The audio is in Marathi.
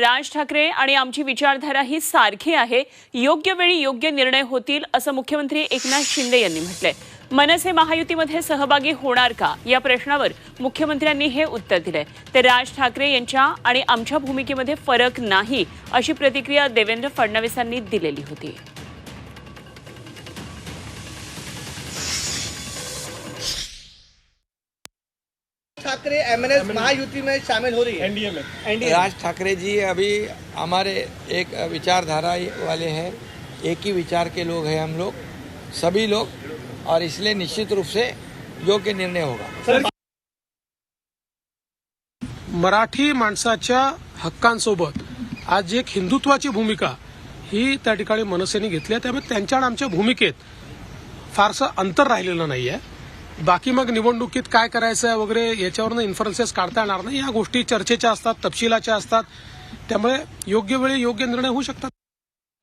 राज ठाकरे आणि आमची विचारधारा ही सारखी आहे. योग्य वेळी योग्य निर्णय होतील असं मुख्यमंत्री एकनाथ शिंदे यांनी म्हटलंय. मनसे महायुतीमध्ये सहभागी होणार का? या प्रश्नावर मुख्यमंत्र्यांनी हे उत्तर दिलंय. तर राज ठाकरे यांच्या आणि आमच्या भूमिकेमध्ये फरक नाही अशी प्रतिक्रिया देवेंद्र फडणवीसांनी दिलेली होती. ठाकरे एमएनएस महायुति में शामिल हो रही है। एनडीए में। एनडीए राज ठाकरे जी अभी हमारे एक विचारधारा वाले हैं। एक ही विचार के लोग हैं हम लोग सभी लोग और इसलिए निश्चित रूप से योग्य निर्णय होगा। मराठी माणसाच्या हक्कांसोबत आज एक हिंदुत्वाची भूमिका ही त्या ठिकाणी मनसेने घेतली आहे. त्यामुळे त्यांच्या आणि आमच्या भूमिकेत फारसं अंतर राहिलेलं नाही आहे बाकी मग निवडणुकीत काय करायचं आहे वगैरे याच्यावरनं इन्फरन्सेस काढता येणार नाही. या गोष्टी चर्चेच्या असतात तपशिलाच्या असतात. त्यामुळे योग्य वेळी योग्य निर्णय होऊ शकतात.